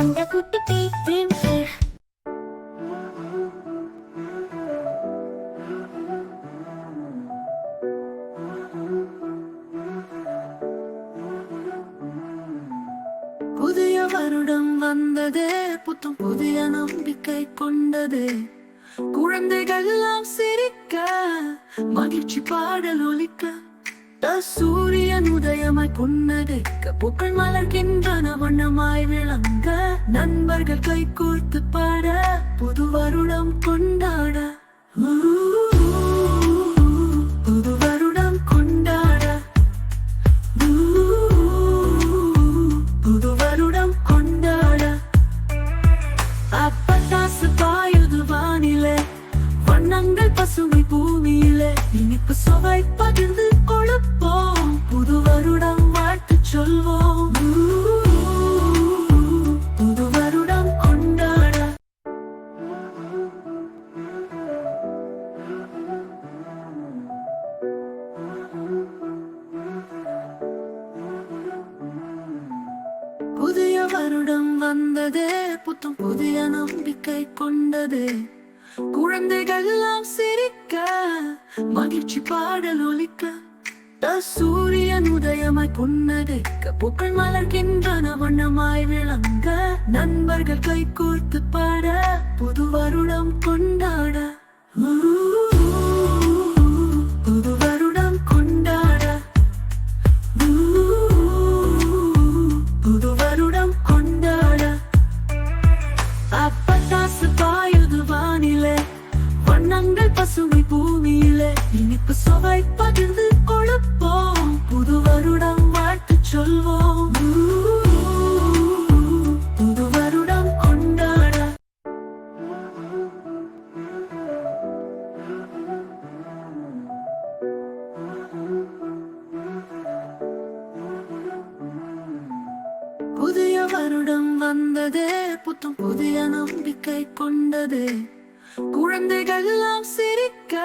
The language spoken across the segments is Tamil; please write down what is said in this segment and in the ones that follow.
அந்த குட்டி பீம் புதிய வருடம் வந்தது புத்தம் புதிய நம்பிக்கை கொண்டது. குழந்தைகள் எல்லாம் சிரிக்க மகிழ்ச்சி பாடல் ஒலிக்க சூரியன் உதயமாய் புன்னகைக்க பூக்கள் மலர்கின்றன வண்ணமாய் விளங்க நண்பர்கள் கை கோர்த்து பாட புது வருடம் கொண்டாட. புது வருடம் கொண்டாட. புது வருடம் கொண்டாட. அப்பட்டாசு பாயுது வானிலே வண்ணங்கள் பசுமை பூமியிலே இனிப்பு சுவை பகிர்ந்து வருடம் வந்தது புத்தம் புதிய நம்பிக்கை கொண்டது. குழந்தைகள் எல்லாம் சிரிக்க மகிழ்ச்சி பாடல் ஒலிக்க. சூரியன் உதயமாய் புன்னகைக்க பூக்கள் மலர்கின்றன வண்ணமாய் விளங்க. நண்பர்கள் கை கோர்த்து பாட புது வருடம் கொண்டாட. இனிப்பு பகிர்ந்து கொழுப்போம். புது வருடம் வாழ்த்து சொல்வோம். புது வருடம் கொண்டாட. புதிய வருடம் வந்ததே புத்தம். புதிய நம்பிக்கை கொண்டது. குழந்தைகள் எல்லாம் சிரிக்க.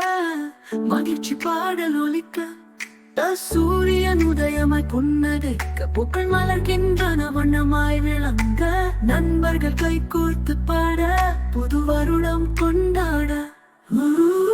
மகிழ்ச்சி பாடல் ஒலிக்க. சூரியன் உதயமாய் புன்னகைக்க. பூக்கள் மலர்கின்றன வண்ணமாய் விளங்க. நண்பர்கள் கை கோர்த்து பாட. புது வருடம் கொண்டாட. ஊ,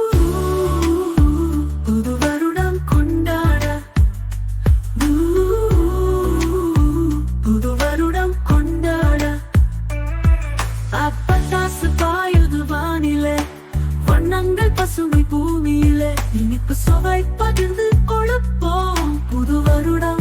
பசுமை பூமியில இனிப்பு சுவை பகிர்ந்து கொழுப்போம் புது வருடம்.